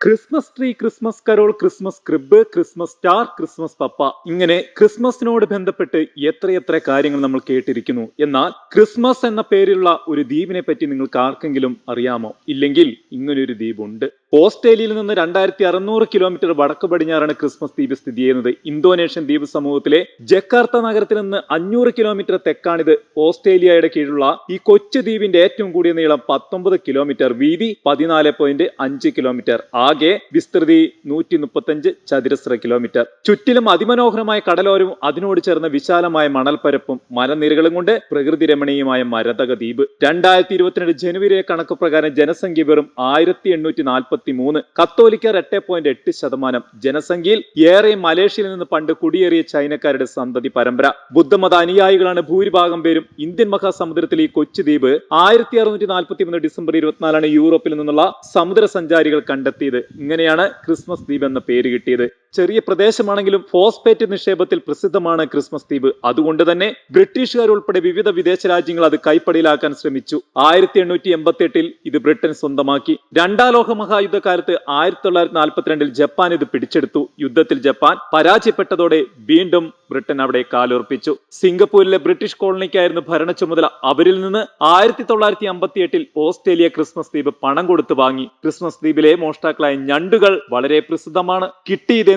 Christmas tree Christmas carol Christmas crib Christmas star Christmas papa ഇങ്ങനെ ക്രിസ്മസിനോട് ബന്ധപ്പെട്ട് എത്രയെത്ര കാര്യങ്ങൾ നമ്മൾ കേട്ടിരിക്കുന്നു. എന്നാൽ ക്രിസ്മസ് എന്ന പേരിലുള്ള ഒരു ദ്വീപിനെ പറ്റി നിങ്ങൾക്ക് ആർക്കെങ്കിലും അറിയാമോ? ഇല്ലെങ്കിൽ ഇങ്ങനൊരു ദ്വീപുണ്ട്. ഓസ്ട്രേലിയയിൽ നിന്ന് രണ്ടായിരത്തി അറുന്നൂറ് കിലോമീറ്റർ വടക്ക് പടിഞ്ഞാറാണ് ക്രിസ്മസ് ദ്വീപ് സ്ഥിതി ചെയ്യുന്നത്. ഇന്തോനേഷ്യൻ ദ്വീപ് സമൂഹത്തിലെ ജക്കാർത്ത നഗരത്തിൽ നിന്ന് അഞ്ഞൂറ് കിലോമീറ്റർ തെക്കാണിത് ഓസ്ട്രേലിയയുടെ കീഴിലുള്ള ഈ കൊച്ചു ദ്വീപിന്റെ ഏറ്റവും കൂടിയ നീളം പത്തൊമ്പത് കിലോമീറ്റർ വീതി പതിനാല് പോയിന്റ് അഞ്ച് കിലോമീറ്റർ ആകെ വിസ്തൃതി നൂറ്റി മുപ്പത്തഞ്ച് ചതുരശ്ര കിലോമീറ്റർ. ചുറ്റിലും അതിമനോഹരമായ കടലോരവും അതിനോട് ചേർന്ന വിശാലമായ മണൽപ്പരപ്പും മലനിരകളും കൊണ്ട് പ്രകൃതി രമണീയമായ മരതക ദ്വീപ്. രണ്ടായിരത്തി ഇരുപത്തിരണ്ട് ജനുവരിയിലെ കണക്ക് പ്രകാരം ജനസംഖ്യ വെറും ആയിരത്തി എണ്ണൂറ്റി നാൽപ്പത്തി മൂന്ന് കത്തോലിക്കർ എട്ട് പോയിന്റ് എട്ട് ശതമാനം. ജനസംഖ്യയിൽ ഏറെ മലേഷ്യയിൽ നിന്ന് പണ്ട് കുടിയേറിയ ചൈനക്കാരുടെ സന്തതി പരമ്പര. ബുദ്ധമത അനുയായികളാണ് ഭൂരിഭാഗം പേരും ഇന്ത്യൻ മഹാസമുദ്രത്തിലെ ഈ കൊച്ചു ദ്വീപ് ആയിരത്തി അറുന്നൂറ്റി നാൽപ്പത്തി മൂന്ന് ഡിസംബർ ഇരുപത്തിനാലാണ് യൂറോപ്പിൽ നിന്നുള്ള സമുദ്ര സഞ്ചാരികൾ കണ്ടെത്തിയത്. ഇങ്ങനെയാണ് ക്രിസ്മസ് ദ്വീപ് എന്ന പേര് കിട്ടിയത്. ചെറിയ പ്രദേശമാണെങ്കിലും ഫോസ്ഫേറ്റ് നിക്ഷേപത്തിൽ പ്രസിദ്ധമാണ് ക്രിസ്മസ് ദ്വീപ്. അതുകൊണ്ട് തന്നെ ബ്രിട്ടീഷുകാർ ഉൾപ്പെടെ വിവിധ വിദേശ രാജ്യങ്ങൾ അത് കൈപ്പടിയിലാക്കാൻ ശ്രമിച്ചു. ആയിരത്തി എണ്ണൂറ്റി എൺപത്തി എട്ടിൽ ഇത് ബ്രിട്ടൻ സ്വന്തമാക്കി. രണ്ടാം ലോക മഹായുദ്ധകാലത്ത് ആയിരത്തി തൊള്ളായിരത്തി നാൽപ്പത്തിരണ്ടിൽ ജപ്പാൻ ഇത് പിടിച്ചെടുത്തു. യുദ്ധത്തിൽ ജപ്പാൻ പരാജയപ്പെട്ടതോടെ വീണ്ടും ബ്രിട്ടൻ അവിടെ കാലുറപ്പിച്ചു. സിംഗപ്പൂരിലെ ബ്രിട്ടീഷ് കോളനിക്കായിരുന്നു ഭരണ ചുമതല അവരിൽ നിന്ന് ആയിരത്തി തൊള്ളായിരത്തി അമ്പത്തി എട്ടിൽ ഓസ്ട്രേലിയ ക്രിസ്മസ് ദ്വീപ് പണം കൊടുത്തു വാങ്ങി. ക്രിസ്മസ് ദ്വീപിലെ മോഷ്ടാക്കളായ ഞണ്ടുകൾ വളരെ പ്രസിദ്ധമാണ്.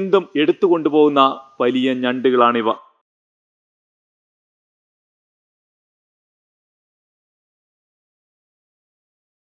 കിട്ടിയതെന്തും എടുത്തു കൊണ്ടുപോകുന്ന വലിയ ഞണ്ടുകളാണിവ.